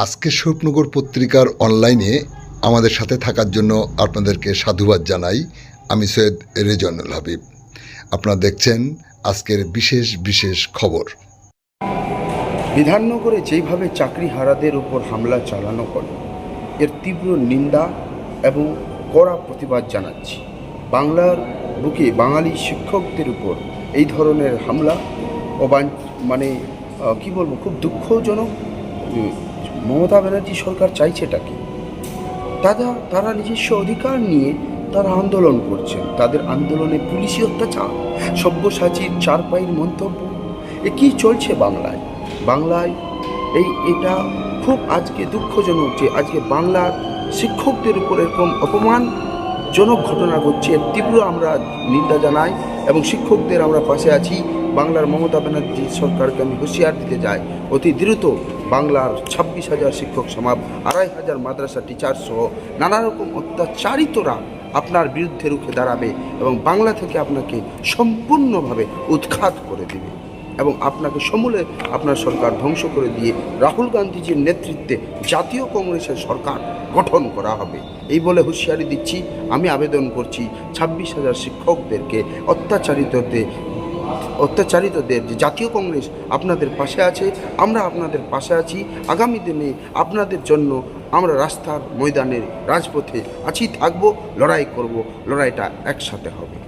আজকে স্বপ্নগর পত্রিকার অনলাইনে আমাদের সাথে থাকার জন্য আপনাদেরকে সাধুবাদ জানাই। আমি সৈয়দ রেজনুল হাবিব। আপনারা দেখছেন আজকের বিশেষ বিশেষ খবর। বিধাননগরে যেইভাবে চাকরিহারাদের উপর হামলা চালানো হলো, এর তীব্র নিন্দা এবং কড়া প্রতিবাদ জানাচ্ছি। বাংলার বুকে বাঙালি শিক্ষকদের উপর এই ধরনের হামলা অবাঞ্চ মানে কি বলব, খুব দুঃখজনক। মমতা ব্যানার্জি সরকার চাইছেটা কি? তারা তারা নিজস্ব অধিকার নিয়ে তারা আন্দোলন করছেন। তাদের আন্দোলনে পুলিশি অত্যাচার, সব্যসাচীর চারপাইয়ের মন্তব্য। এ কি চলছে বাংলায়? বাংলায় এই, এটা খুব আজকে দুঃখজনক যে আজকে বাংলার শিক্ষকদের উপর এরকম অপমানজনক ঘটনা ঘটছে, তীব্র আমরা নিন্দা জানাই এবং শিক্ষকদের আমরা পাশে আছি। বাংলার মমতা ব্যানার্জি সরকারকে আমি হুঁশিয়ার দিতে যাই অতি দ্রুত বাংলার ছাব্বিশ হাজার শিক্ষক সমাপ আড়াই হাজার মাদ্রাসা টিচার সহ নানা রকম অত্যাচারিতরা আপনার বিরুদ্ধে রুখে দাঁড়াবে এবং বাংলা থেকে আপনাকে সম্পূর্ণভাবে উৎখাত করে দেবে। এবং আপনাকে সমূলে আপনার সরকার ধ্বংস করে দিয়ে রাহুল গান্ধীজির নেতৃত্বে জাতীয় কংগ্রেসের সরকার গঠন করা হবে। এই বলে হুঁশিয়ারি দিচ্ছি, আমি আবেদন করছি ছাব্বিশ হাজার শিক্ষকদেরকে অত্যাচারিততে, অত্যাচারিতদের যে জাতীয় কংগ্রেস আপনাদের পাশে আছে, আমরা আপনাদের পাশে আছি। আগামী দিনে আপনাদের জন্য আমরা রাস্তার ময়দানের রাজপথে আছি, থাকব, লড়াই করব, লড়াইটা একসাথে হবে।